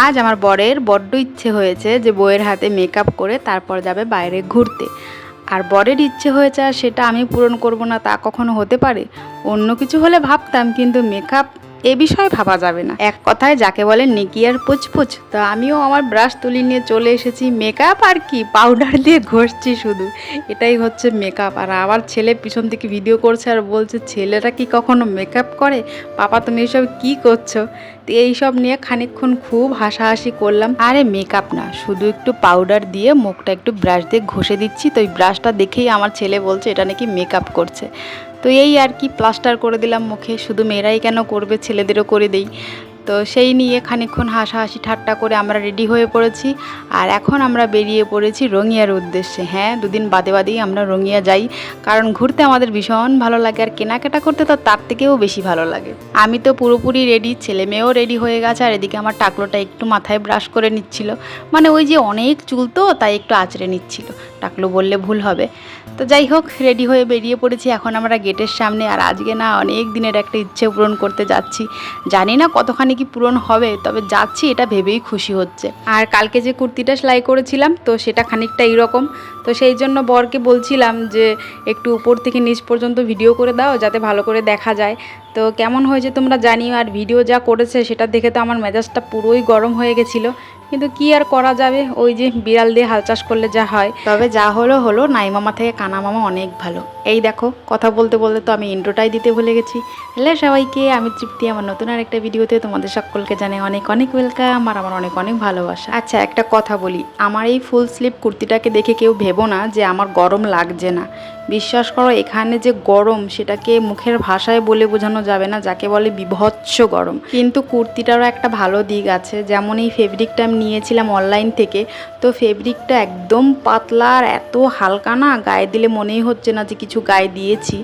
আজ আমার বরের বড্ড ইচ্ছে হয়েছে যে বইয়ের হাতে মেকআপ করে তারপর যাবে বাইরে ঘুরতে। আর বরের ইচ্ছে হয়েছে আর সেটা আমি পূরণ করব না তা কখনো হতে পারে? অন্য কিছু হলে ভাবতাম, কিন্তু মেকআপ এ বিষয়ে ভাবা যাবে না। এক কথায় যাকে বলে নিকি আর পুচপুচ, তো আমিও আমার ব্রাশ তুলি নিয়ে চলে এসেছি মেকআপ আর কি পাউডার দিয়ে ঘষছি শুধু। এটাই হচ্ছে মেকআপ আর আমার ছেলে পিছন থেকে ভিডিও করছে আর বলছে, ছেলেরা কি কখনো মেকআপ করে? পাপা তুমি এসব কি করছ? তো এইসব নিয়ে খানিকক্ষণ খুব হাসাহাসি করলাম। আরে মেকআপ না, শুধু একটু পাউডার দিয়ে মুখটা একটু ব্রাশ দিয়ে ঘষে দিচ্ছি। তো ওই ব্রাশটা দেখেই আমার ছেলে বলছে, এটা নাকি মেকআপ করছে। তো এই আর কি প্লাস্টার করে দিলাম মুখে। শুধু মেয়েরাই কেন করবে? ছেলেদেরও করে দেই। তো সেই নিয়ে খানিকক্ষণ হাসাহাসি, ঠাট্টা করে আমরা রেডি হয়ে পড়েছি। আর এখন আমরা বেরিয়ে পড়েছি রঙিয়ার উদ্দেশ্যে। হ্যাঁ দুদিন বাদে বাদেই আমরা রঙিয়া যাই। কারণ ঘুরতে আমাদের ভীষণ ভালো লাগে আর কেনাকাটা করতে তো তার থেকেও বেশি ভালো লাগে। আমি তো পুরোপুরি রেডি ছেলে মেয়েও রেডি হয়ে গেছে আর এদিকে আমার টাকলোটা একটু মাথায় ব্রাশ করে নিচ্ছিল। মানে ওই যে অনেক চুল তো, তাই একটু আঁচড়ে নিচ্ছিল। টাকলো বললে ভুল হবে। তো যাই হোক রেডি হয়ে বেরিয়ে পড়েছি এখন আমরা গেটের সামনে। আর আজকে না অনেক দিনের একটা ইচ্ছে পূরণ করতে যাচ্ছি। জানি না কতখানি কি পূরণ হবে? তবে যাচ্ছি, এটা ভেবেই খুশি হচ্ছে। আর কালকে যে কুর্তিটা সেলাই করেছিলাম, তো সেটা খানিকটা এইরকম। তো সেই জন্য বরকে বলছিলাম যে, একটু উপর থেকে নিচ পর্যন্ত ভিডিও করে দাও, যাতে ভালো করে দেখা যায়। তো কেমন হয়েছে তোমরা জানিও, আর ভিডিও যা করেছে, সেটা দেখে তো আমার মেজাজটা পুরোই গরম হয়ে গেছিল। কিন্তু কি আর করা যাবে? ওই যে বিড়াল দিয়ে হাল চাষ করলে যা হয়। তবে যা হলো হলো, নাই মামা থেকে কানা মামা অনেক ভালো। এই দেখো, কথা বলতে বলতে তো আমি ইন্ট্রোটাই দিতে ভুলে গেছি। হ্যালো সবাইকে, আমি তৃপ্তি, আমার নতুন আর একটা ভিডিওতে তোমাদের সকলকে জানে অনেক অনেক ওয়েলকাম আর আমার অনেক অনেক ভালোবাসা। আচ্ছা একটা কথা বলি, আমার এই ফুল স্লিপ কুর্তিটাকে দেখে কেউ ভেবো না যে আমার গরম লাগছে না। বিশ্বাস করো, এখানে যে গরম, সেটাকে মুখের ভাষায় বলে বোঝানো যাবে না, যাকে বলে বিভৎস গরম। কিন্তু কুর্তিটারও একটা ভালো দিক আছে, যেমন এই ফেব্রিকটা আমি নিয়েছিলাম অনলাইন থেকে। তো ফেব্রিকটা একদম পাতলা আর এত হালকা না, গায়ে দিলে মনেই হচ্ছে না যে কিছু গায়ে দিয়েছি।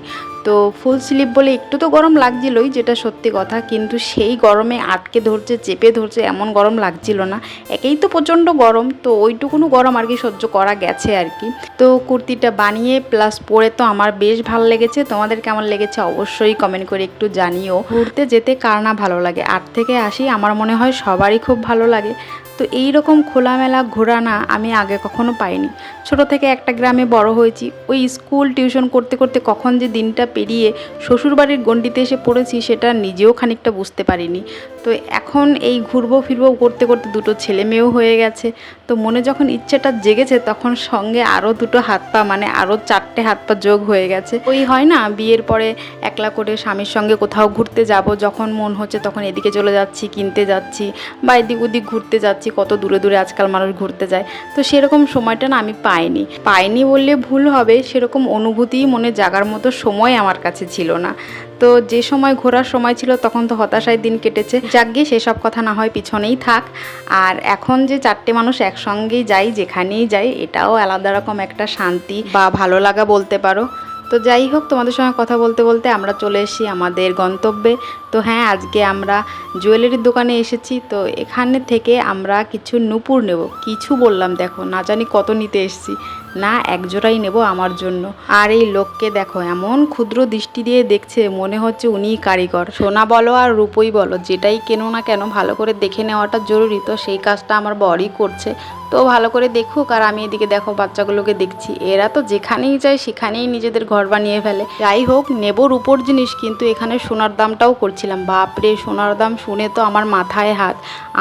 তো ফুল স্লিপ বলে একটু তো গরম লাগছিলই, যেটা সত্যি কথা, কিন্তু সেই গরমে আটকে ধরছে, চেপে ধরছে, এমন গরম লাগছিল না। একেই তো প্রচণ্ড গরম, তো ওইটুকুনো গরম আর কি সহ্য করা গেছে আর কি। তো কুর্তিটা বানিয়ে প্লাস পরে তো আমার বেশ ভালো লেগেছে। তোমাদের কেমন লেগেছে অবশ্যই কমেন্ট করে একটু জানিও। ঘুরতে যেতে কার না ভালো লাগে? আট থেকে আসি, আমার মনে হয় সবারই খুব ভালো লাগে। তো এই রকম খোলামেলা ঘোরানা আমি আগে কখনো পাইনি। ছোট থেকে একটা গ্রামে বড় হয়েছি। ওই স্কুল টিউশন করতে করতে কখন যে দিনটা পেরিয়ে শ্বশুরবাড়ির গণ্ডিতে এসে পড়েছি সেটা নিজেও খানিকটা বুঝতে পারিনি। তো এখন এই ঘুরবো ফিরবো করতে করতে দুটো ছেলে মেয়েও হয়ে গেছে। তো মনে যখন ইচ্ছেটা জেগেছে তখন সঙ্গে আরও দুটো হাত পা মানে আরও চারটে হাত পা যোগ হয়ে গেছে। ওই হয় না, বিয়ের পরে একলা করে স্বামীর সঙ্গে কোথাও ঘুরতে যাব, যখন মন হচ্ছে তখন এদিকে চলে যাচ্ছি, কিনতে যাচ্ছি বা এদিক ওদিক ঘুরতে যাচ্ছি। কত দূরে দূরে আজকাল মানুষ ঘুরতে যায়। তো সেরকম সময়টা না আমি পাইনি। পাইনি বললে ভুল হবে, সেরকম অনুভূতিই মনে জাগার মতো সময় আমার কাছে ছিল না। তো যে সময় ঘোরার সময় ছিল তখন তো হতাশায় দিন কেটেছে। যাক যাকগে সেসব কথা না হয় পিছনেই থাক। আর এখন যে চারটে মানুষ একসঙ্গেই যাই, যেখানেই যাই, এটাও আলাদা রকম একটা শান্তি বা ভালো লাগা বলতে পারো। তো যাই হোক, তোমাদের সঙ্গে কথা বলতে বলতে আমরা চলে এসেছি আমাদের গন্তব্যে। তো হ্যাঁ আজকে আমরা জুয়েলারির দোকানে এসেছি। তো এখানে থেকে আমরা কিছু নুপুর নেব। কিছু বললাম, দেখো, না জানি কত নিতে এসেছি। না একজোড়াই নেব আমার জন্য। আর এই লোককে দেখো, এমন ক্ষুদ্র দৃষ্টি দিয়ে দেখছে, মনে হচ্ছে উনিই কারিগর। সোনা বলো আর রূপই বলো, যেটাই কেনো না কেন ভালো করে দেখে নেওয়াটা জরুরি। তো সেই কাজটা আমার বরই করছে। তো ভালো করে দেখুক, আর আমি এদিকে দেখো বাচ্চাগুলোকে দেখছি। এরা তো যেখানেই যায়, সেখানেই নিজেদের ঘর বানিয়ে ফেলে। যাই হোক নেবোর উপর জিনিস, কিন্তু এখানে সোনার দামটাও করছিলাম বাপরে, সোনার দাম শুনে তো আমার মাথায় হাত।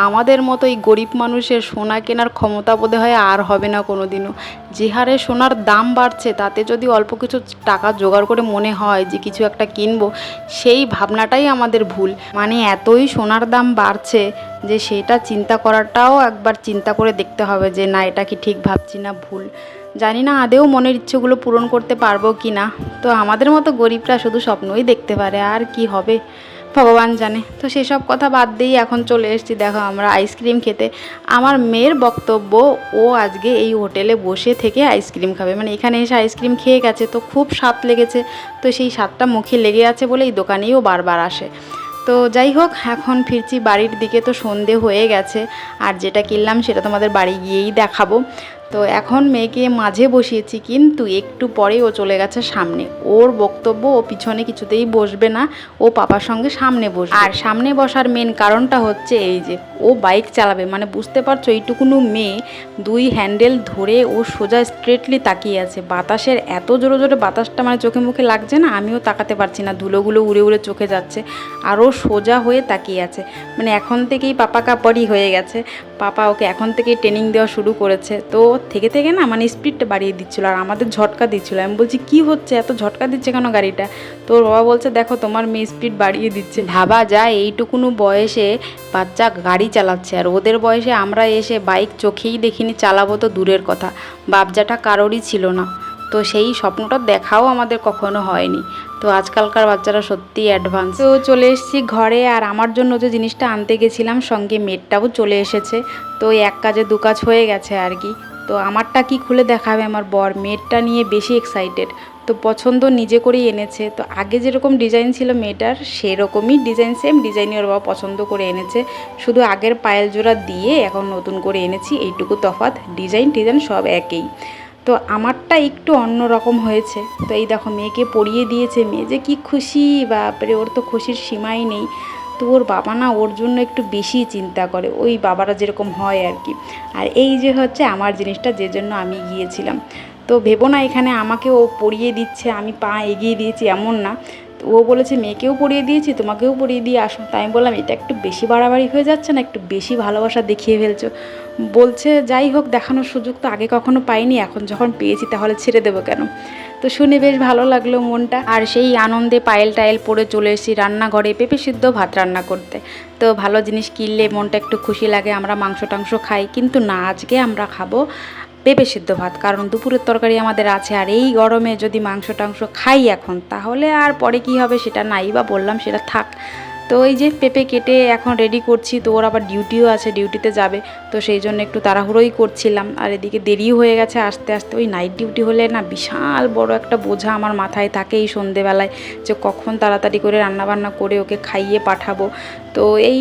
আমাদের মতো এই গরিব মানুষের সোনা কেনার ক্ষমতা বোধ হয় আর হবে না কোনো দিনও যে হারে সোনার দাম বাড়ছে, তাতে যদি অল্প কিছু টাকা জোগাড় করে মনে হয় যে কিছু একটা কিনবো, সেই ভাবনাটাই আমাদের ভুল। মানে এতই সোনার দাম বাড়ছে যে সেটা চিন্তা করাটাও একবার চিন্তা করে দেখতে হবে যে না, এটা কি ঠিক ভাবছি না ভুল। জানি না আদেও মনের ইচ্ছেগুলো পূরণ করতে পারব কি না। তো আমাদের মতো গরিবরা শুধু স্বপ্নই দেখতে পারে, আর কি হবে? ভগবান জানে। তো সেসব কথা বাদ দিয়েই এখন চলে এসেছি, দেখো আমরা আইসক্রিম খেতে। আমার মেয়ের বক্তব্য, ও আজকে এই হোটেলে বসে থেকে আইসক্রিম খাবে। মানে এখানে এসে আইসক্রিম খেয়ে গেছে, তো খুব স্বাদ লেগেছে। তো সেই স্বাদটা মুখে লেগে আছে বলে এই দোকানেই ও বারবার আসে। তো যাই হোক, এখন ফিরছি বাড়ির দিকে, তো সন্ধে হয়ে গেছে। আর যেটা কিনলাম সেটা তোমাদের বাড়ি গিয়েই দেখাবো। তো এখন মেয়েকে মাঝে বসিয়েছি, কিন্তু একটু পরেই ও চলে গেছে সামনে। ওর বক্তব্য ও পিছনে কিছুতেই বসবে না, ও পাপার সঙ্গে সামনে বসবে। আর সামনে বসার মেন কারণটা হচ্ছে এই যে, ও বাইক চালাবে। মানে বুঝতে পারছ, এইটুকুনো মেয়ে দুই হ্যান্ডেল ধরে ও সোজা স্ট্রেটলি তাকিয়ে আছে। বাতাসের এত জোরে জোরে বাতাসটা মানে চোখে মুখে লাগছে না, আমিও তাকাতে পারছি না। ধুলোগুলো উড়ে উড়ে চোখে যাচ্ছে। আর ও সোজা হয়ে তাকিয়ে আছে। মানে এখন থেকেই পাপা কাপড়ই হয়ে গেছে। পাপা ওকে এখন থেকেই ট্রেনিং দেওয়া শুরু করেছে। তো থেকে থেকে না মানে স্পিডটা বাড়িয়ে দিচ্ছিল আর আমাদের ঝটকা দিচ্ছিল। আমি বলছি, কি হচ্ছে? এত ঝটকা দিচ্ছে কেন গাড়িটা? তো ওর বাবা বলছে, দেখো, তোমার মেয়ে স্পিড বাড়িয়ে দিচ্ছে। ভাবা যায় এইটুকুনো বয়সে বাচ্চা গাড়ি চালাচ্ছে আর ওদের বয়সে আমরা এসে বাইক চোখেই দেখিনি, চালাবো তো দূরের কথা। বাবজাটা কারোরই ছিল না। তো সেই স্বপ্নটা দেখাও আমাদের কখনো হয়নি। তো আজকালকার বাচ্চারা সত্যিই অ্যাডভান্স তো চলে এসেছি ঘরে আর আমার জন্য যে জিনিসটা আনতে গেছিলাম সঙ্গে মেটটাও চলে এসেছে। তো এক কাজে দু কাজ হয়ে গেছে আর কি। তো আমারটা কি খুলে দেখাবে আমার বর? মেয়েরটা নিয়ে বেশি এক্সাইটেড তো পছন্দ নিজে করেই এনেছে। তো আগে যেরকম ডিজাইন ছিল মেয়েটার, সেরকমই ডিজাইন সেম ডিজাইনই ওর বাবা পছন্দ করে এনেছে। শুধু আগের পায়েল জোড়া দিয়ে এখন নতুন করে এনেছি, এইটুকু তফাৎ। ডিজাইন ডিজাইন সব একই। তো আমারটা একটু অন্য রকম হয়েছে। তো এই দেখো, মেয়েকে পরিয়ে দিয়েছে। মেয়ে যে কি খুশি, বাপরে! ওর তো খুশির সীমাই নেই। তো ওর বাবা না ওর জন্য একটু বেশি চিন্তা করে, ওই বাবারা যেরকম হয় আর কি। আর এই যে হচ্ছে আমার জিনিসটা যে জন্য আমি গিয়েছিলাম। তো ভেবো না এখানে আমাকে ও পড়িয়ে দিচ্ছে, আমি পা এগিয়ে দিয়েছি এমন না। তো ও বলেছে, মেয়েকেও পড়িয়ে দিয়েছি, তোমাকেও পড়িয়ে দিয়ে আসো। তাই আমি বললাম, এটা একটু বেশি বাড়াবাড়ি হয়ে যাচ্ছে না? একটু বেশি ভালোবাসা দেখিয়ে ফেলছো। বলছে, যাই হোক, দেখানোর সুযোগ তো আগে কখনো পাইনি, এখন যখন পেয়েছি তাহলে ছেড়ে দেবো কেন? তো শুনে বেশ ভালো লাগল মনটা। আর সেই আনন্দে পায়েল টায়েল পরে চলে এসেছি রান্নাঘরে পেঁপে সিদ্ধ ভাত রান্না করতে। তো ভালো জিনিস কিনলে মনটা একটু খুশি লাগে, আমরা মাংস টাংস খাই। কিন্তু না, আজকে আমরা খাব পেঁপে সিদ্ধ ভাত। কারণ দুপুরের তরকারি আমাদের আছে। আর এই গরমে যদি মাংস টাংস খাই এখন, তাহলে আর পরে কি হবে সেটা নাই বা বললাম, সেটা থাক। তো এই যে পেঁপে কেটে এখন রেডি করছি, তো ওর আবার ডিউটিও আছে ডিউটিতে যাবে। তো সেই জন্য একটু তাড়াহুড়োই করছিলাম। আর এদিকে দেরিও হয়ে গেছে আস্তে আস্তে। ওই নাইট ডিউটি হলে না বিশাল বড় একটা বোঝা আমার মাথায় থাকে এই সন্ধেবেলায় যে কখন তাড়াতাড়ি করে রান্নাবান্না করে ওকে খাইয়ে পাঠাবো। তো এই,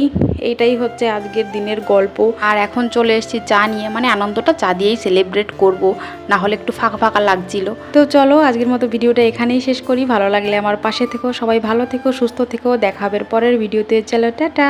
এইটাই হচ্ছে আজকের দিনের গল্প। আর এখন চলে এসেছি চা নিয়ে মানে আনন্দটা চা দিয়েই সেলিব্রেট করব না হলে একটু ফাঁকা ফাঁকা লাগছিল। তো চলো, আজকের মতো ভিডিওটা এখানেই শেষ করি। ভালো লাগলে আমার পাশে থেকো, সবাই ভালো থেকো, সুস্থ থেকো দেখাবের পরের ভিডিওতে। চলো, টাটা!